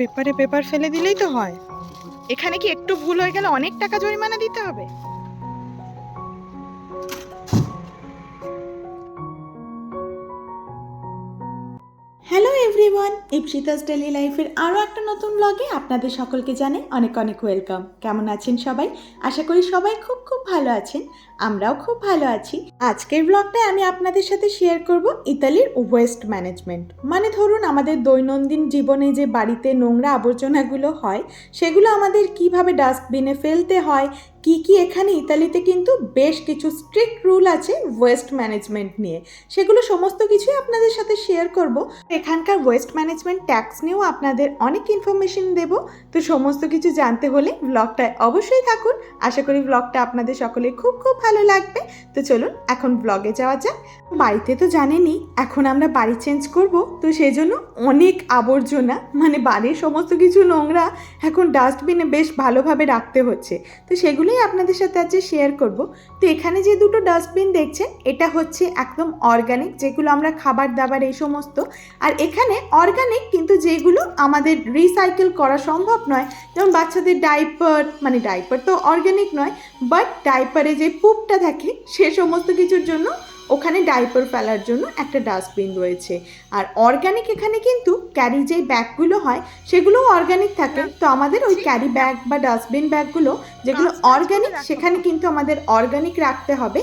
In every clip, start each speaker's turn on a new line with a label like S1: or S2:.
S1: পেপারে পেপার ফেলে দিলেই তো হয়। এখানে কি একটু ভুল হয়ে গেলে অনেক টাকা জরিমানা দিতে হবে?
S2: এভরিওয়ান ইপসিতাস ডেলি লাইফের আরও একটা নতুন ব্লগে আপনাদের সকলকে জানে অনেক অনেক ওয়েলকাম কেমন আছেন সবাই? আশা করি সবাই খুব খুব ভালো আছেন, আমরাও খুব ভালো আছি। আজকের ব্লগটায় আমি আপনাদের সাথে শেয়ার করব ইতালির ওয়েস্ট ম্যানেজমেন্ট মানে ধরুন আমাদের দৈনন্দিন জীবনে যে বাড়িতে নোংরা আবর্জনাগুলো হয়, সেগুলো আমাদের কীভাবে ডাস্টবিনে ফেলতে হয় কি কি এখানে ইতালিতে কিন্তু বেশ কিছু স্ট্রিক্ট রুল আছে ওয়েস্ট ম্যানেজমেন্ট নিয়ে। সেগুলো সমস্ত কিছুই আপনাদের সাথে শেয়ার করব। এখানকার ওয়েস্ট ম্যানেজমেন্ট ট্যাক্স নিয়েও আপনাদের অনেক ইনফরমেশন দেব। তো সমস্ত কিছু জানতে হলে ব্লগটায় অবশ্যই থাকুন। আশা করি ব্লগটা আপনাদের সকলে খুব খুব ভালো লাগবে। তো চলুন, এখন ব্লগে যাওয়া যাক। বাড়িতে তো জানেনই, এখন আমরা বাড়ি চেঞ্জ করব। তো সেই জন্য অনেক আবর্জনা মানে বাড়ির সমস্ত কিছু নোংরা এখন ডাস্টবিনে বেশ ভালোভাবে রাখতে হচ্ছে। তো সেগুলোই আপনাদের সাথে আজকে শেয়ার করব। তো এখানে যে দুটো ডাস্টবিন দেখছেন, এটা হচ্ছে একদম অর্গানিক যেগুলো আমরা খাবার দাবার এই সমস্ত। আর এখানে অর্গানিক কিন্তু যেগুলো আমাদের রিসাইকেল করা সম্ভব নয়। যেমন বাচ্চাদের ডাইপার মানে ডাইপার তো অর্গানিক নয় বাট ডাইপারে যে পুপটা থাকে, সে সমস্ত কিছুর জন্য ওখানে ডাইপার ফেলার জন্য একটা ডাস্টবিন রয়েছে। আর অর্গানিক এখানে কিন্তু ক্যারি যে ব্যাগগুলো হয় সেগুলোও অর্গানিক থাকে। তো আমাদের ওই ক্যারি ব্যাগ বা ডাস্টবিন ব্যাগগুলো যেগুলো অর্গানিক সেখানে কিন্তু আমাদের অর্গানিক রাখতে হবে।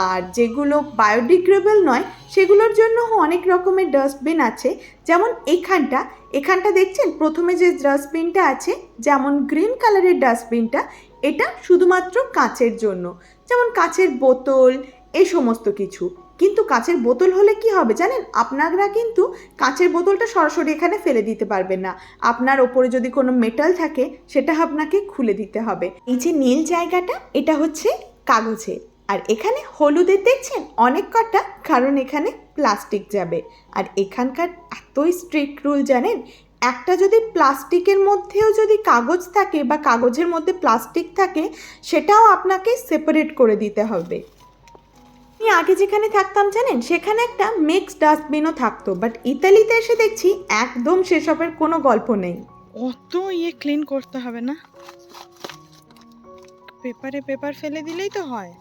S2: আর যেগুলো বায়োডিগ্রেবল নয় সেগুলোর জন্য অনেক রকমের ডাস্টবিন আছে। যেমন এখানটা এখানটা দেখছেন? প্রথমে যে ডাস্টবিনটা আছে যেমন গ্রিন কালারের ডাস্টবিনটা এটা শুধুমাত্র কাঁচের জন্য। যেমন কাঁচের বোতল এই সমস্ত কিছু। কিন্তু কাঁচের বোতল হলে কি হবে জানেন? আপনারা কিন্তু কাঁচের বোতলটা সরাসরি এখানে ফেলে দিতে পারবেন না। আপনার ওপরে যদি কোনো মেটাল থাকে, সেটা আপনাকে খুলে দিতে হবে। এই যে নীল জায়গাটা, এটা হচ্ছে কাগজের আর এখানে হলুদের দেখছেন? অনেক কটা, কারণ এখানে প্লাস্টিক যাবে। আর এখানকার এতই স্ট্রিক্ট রুল জানেন? একটা যদি প্লাস্টিকের মধ্যেও যদি কাগজ থাকে বা কাগজের মধ্যে প্লাস্টিক থাকে, সেটাও আপনাকে সেপারেট করে দিতে হবে। আমি আগে যেখানে থাকতাম জানেন সেখানে একটা মিক্স ডাস্টবিনও থাকতো বাট ইতালিতে এসে দেখছি একদম সেসবের কোনো গল্প নেই।
S1: অত ইয়ে ক্লিন করতে হবে না। পেপারে পেপার ফেলে দিলেই তো হয়।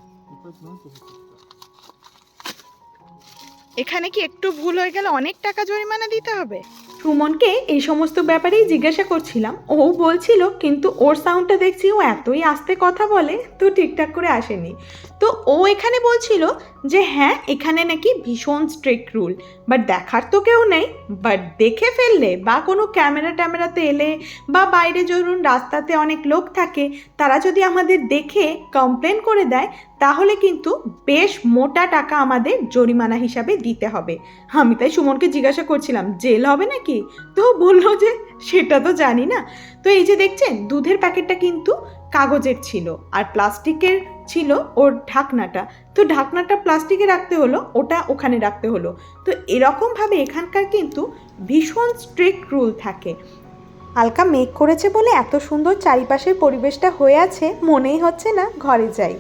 S1: এখানে কি একটু ভুল হয়ে গেলে অনেক টাকা জরিমানা দিতে হবে?
S2: সুমনকে এই সমস্ত ব্যাপারেই জিজ্ঞাসা করছিলাম। ও বলছিল কিন্তু ওর সাউন্ডটা দেখছি ও এতই আস্তে কথা বলে তো ঠিকঠাক করে আসেনি। তো ও এখানে বলছিল যে হ্যাঁ এখানে নাকি ভীষণ স্ট্রিক্ট রুল বাট দেখার তো কেউ নেই বাট দেখে ফেললে বা কোনো ক্যামেরা ট্যামেরাতে এলে বা বাইরে ধরুন রাস্তাতে অনেক লোক থাকে, তারা যদি আমাদের দেখে কমপ্লেন করে দেয়, তাহলে কিন্তু বেশ মোটা টাকা আমাদের জরিমানা হিসাবে দিতে হবে। আমি তাই সুমনকে জিজ্ঞাসা করছিলাম, জেল হবে নাকি? তো বলল যে, সেটা তো জানি না। তো এই যে দেখছেন, দুধের প্যাকেটটা কিন্তু কাগজের ছিল, আর প্লাস্টিকের ছিল ওর ঢাকনাটা। তো ঢাকনাটা প্লাস্টিকে রাখতে হলো, ওটা ওখানে রাখতে হলো। তো এরকমভাবে এখানকার কিন্তু ভীষণ স্ট্রিক্ট রুল থাকে। হালকা মেঘ করেছে বলে এত সুন্দর চারিপাশের পরিবেশটা হয়ে আছে, মনেই হচ্ছে না ঘরে যাই।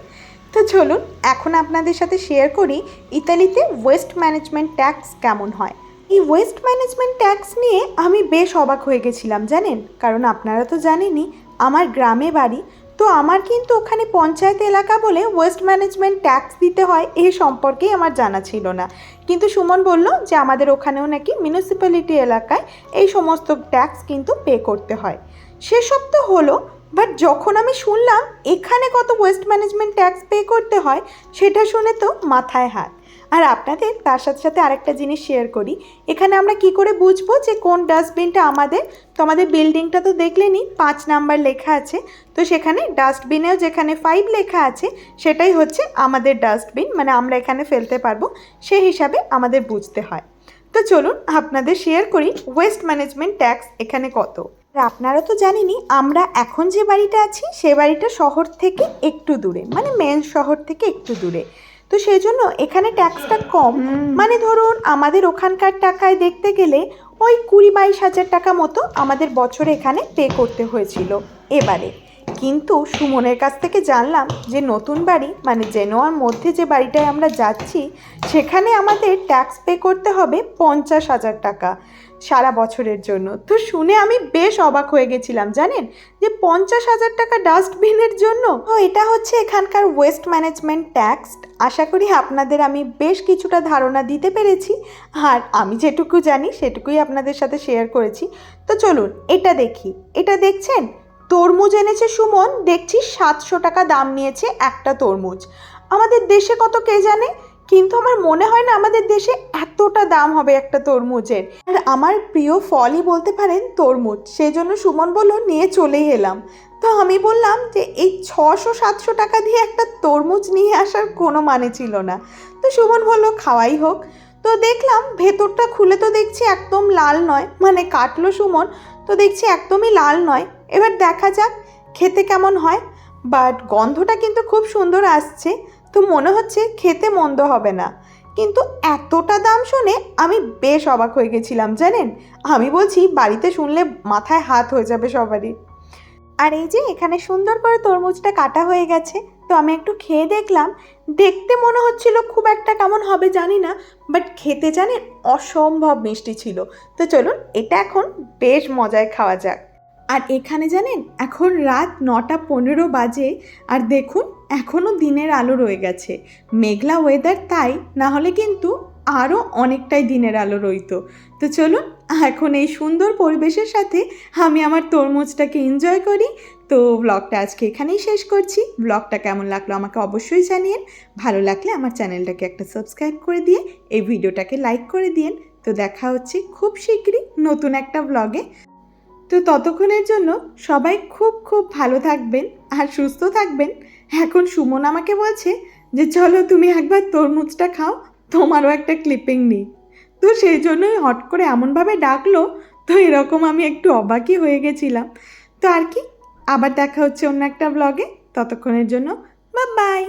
S2: তো চলুন, এখন আপনাদের সাথে শেয়ার করি ইতালিতে ওয়েস্ট ম্যানেজমেন্ট ট্যাক্স কেমন হয়। এই ওয়েস্ট ম্যানেজমেন্ট ট্যাক্স নিয়ে আমি বেশ অবাক হয়ে গেছিলাম, জানেন? কারণ আপনারা তো জানেনই, আমার গ্রামে বাড়ি তো আমার কিন্তু ওখানে পঞ্চায়েত এলাকা বলে ওয়েস্ট ম্যানেজমেন্ট ট্যাক্স দিতে হয়, এ সম্পর্কেই আমার জানা ছিল না। কিন্তু সুমন বলল যে আমাদের ওখানেও নাকি মিউনিসিপ্যালিটি এলাকায় এই সমস্ত ট্যাক্স কিন্তু পে করতে হয়। সেসব তো হলো বাট যখন আমি শুনলাম এখানে কত ওয়েস্ট ম্যানেজমেন্ট ট্যাক্স পে করতে হয়, সেটা শুনে তো মাথায় হাত। আর আপনাদের তার সাথে সাথে আরেকটা জিনিস শেয়ার করি। এখানে আমরা কি করে বুঝব যে কোন ডাস্টবিনটা আমাদের? তো আমাদের বিল্ডিংটা তো দেখলেনই, পাঁচ নাম্বার লেখা আছে। তো সেখানে ডাস্টবিনেও যেখানে ফাইভ লেখা আছে, সেটাই হচ্ছে আমাদের ডাস্টবিন মানে আমরা এখানে ফেলতে পারব। সেই হিসাবে আমাদের বুঝতে হয়। তো চলুন আপনাদের শেয়ার করি ওয়েস্ট ম্যানেজমেন্ট ট্যাক্স এখানে কত? আর আপনারা তো জানেনই, আমরা এখন যে বাড়িটা আছি, সে বাড়িটা শহর থেকে একটু দূরে মানে মেন শহর থেকে একটু দূরে। তো সেই জন্য এখানে ট্যাক্সটা কম। মানে ধরুন আমাদের ওখানকার টাকায় দেখতে গেলে ওই কুড়ি বাইশ হাজার টাকা মতো আমাদের বছরে এখানে পে করতে হয়েছিল এবারে। কিন্তু সুমনের কাছ থেকে জানলাম যে নতুন বাড়ি মানে জেনোয়ার মধ্যে যে বাড়িটায় আমরা যাচ্ছি, সেখানে আমাদের ট্যাক্স পে করতে হবে পঞ্চাশ হাজার টাকা সারা বছরের জন্য। তো শুনে আমি বেশ অবাক হয়ে গেছিলাম, জানেন? যে পঞ্চাশ হাজার টাকা ডাস্টবিনের জন্য? তো এটা হচ্ছে এখানকার ওয়েস্ট ম্যানেজমেন্ট ট্যাক্স আশা করি আপনাদের আমি বেশ কিছুটা ধারণা দিতে পেরেছি। আর আমি যেটুকু জানি, সেটুকুই আপনাদের সাথে শেয়ার করেছি। তো চলুন, এটা দেখি। এটা দেখছেন? তরমুজ এনেছে সুমন, দেখছি সাতশো টাকা দাম নিয়েছে একটা তরমুজ। আমাদের দেশে কত কে জানে? কিন্তু আমার মনে হয় না আমাদের দেশে এতটা দাম হবে একটা তরমুজের। আর আমার প্রিয় ফলই বলতে পারেন তরমুজ। সেই জন্য সুমন বলল, নিয়ে চলেই এলাম। তো আমি বললাম যে, এই ছশো, সাতশো টাকা দিয়ে একটা তরমুজ নিয়ে আসার কোনো মানে ছিল না। তো সুমন বলল, খাওয়াই হোক। তো দেখলাম ভেতরটা খুলে তো দেখছি একদম লাল নয় মানে কাটলো সুমন, তো দেখছি একদমই লাল নয়। এবার দেখা যাক খেতে কেমন হয়। বাট গন্ধটা কিন্তু খুব সুন্দর আসছে, তো মনে হচ্ছে খেতে মন্দ হবে না। কিন্তু এতটা দাম শুনে আমি বেশ অবাক হয়ে গেছিলাম, জানেন? আমি বলছি, বাড়িতে শুনলে মাথায় হাত হয়ে যাবে সবারই। আর এই যে এখানে সুন্দর করে তরমুজটা কাটা হয়ে গেছে, তো আমি একটু খেয়ে দেখলাম। দেখতে মনে হচ্ছিল খুব একটা কেমন হবে জানি না বাট খেতে জানেন অসম্ভব মিষ্টি ছিল। তো চলুন, এটা এখন বেশ মজায় খাওয়া যাক। আর এখানে জানেন, এখন রাত নটা পনেরো বাজে আর দেখুন, এখনও দিনের আলো রয়ে গেছে। মেঘলা ওয়েদার তাই, না হলে কিন্তু আরও অনেকটাই দিনের আলো রইতো। তো চলুন, এখন এই সুন্দর পরিবেশের সাথে আমি আমার তরমুজটাকে এনজয় করি। তো ব্লগটা আজকে এখানেই শেষ করছি। ব্লগটা কেমন লাগল আমাকে অবশ্যই জানিয়েন। ভালো লাগলে আমার চ্যানেলটাকে একটা সাবস্ক্রাইব করে দিয়ে, এই ভিডিওটাকে লাইক করে দিন তো দেখা হচ্ছে খুব শীঘ্রই নতুন একটা ব্লগে তো ততক্ষণের জন্য সবাই খুব খুব ভালো থাকবেন আর সুস্থ থাকবেন। এখন সুমন আমাকে বলছে যে, চলো তুমি একবার তরমুজটা খাও, তোমারও একটা ক্লিপিং নিই। তো সেই জন্যই হট করে এমনভাবে ডাকলো, তো এরকম আমি একটু অবাকই হয়ে গেছিলাম। তো আর কি, আবার দেখা হচ্ছে অন্য একটা ব্লগে ততক্ষণের জন্য বা বাই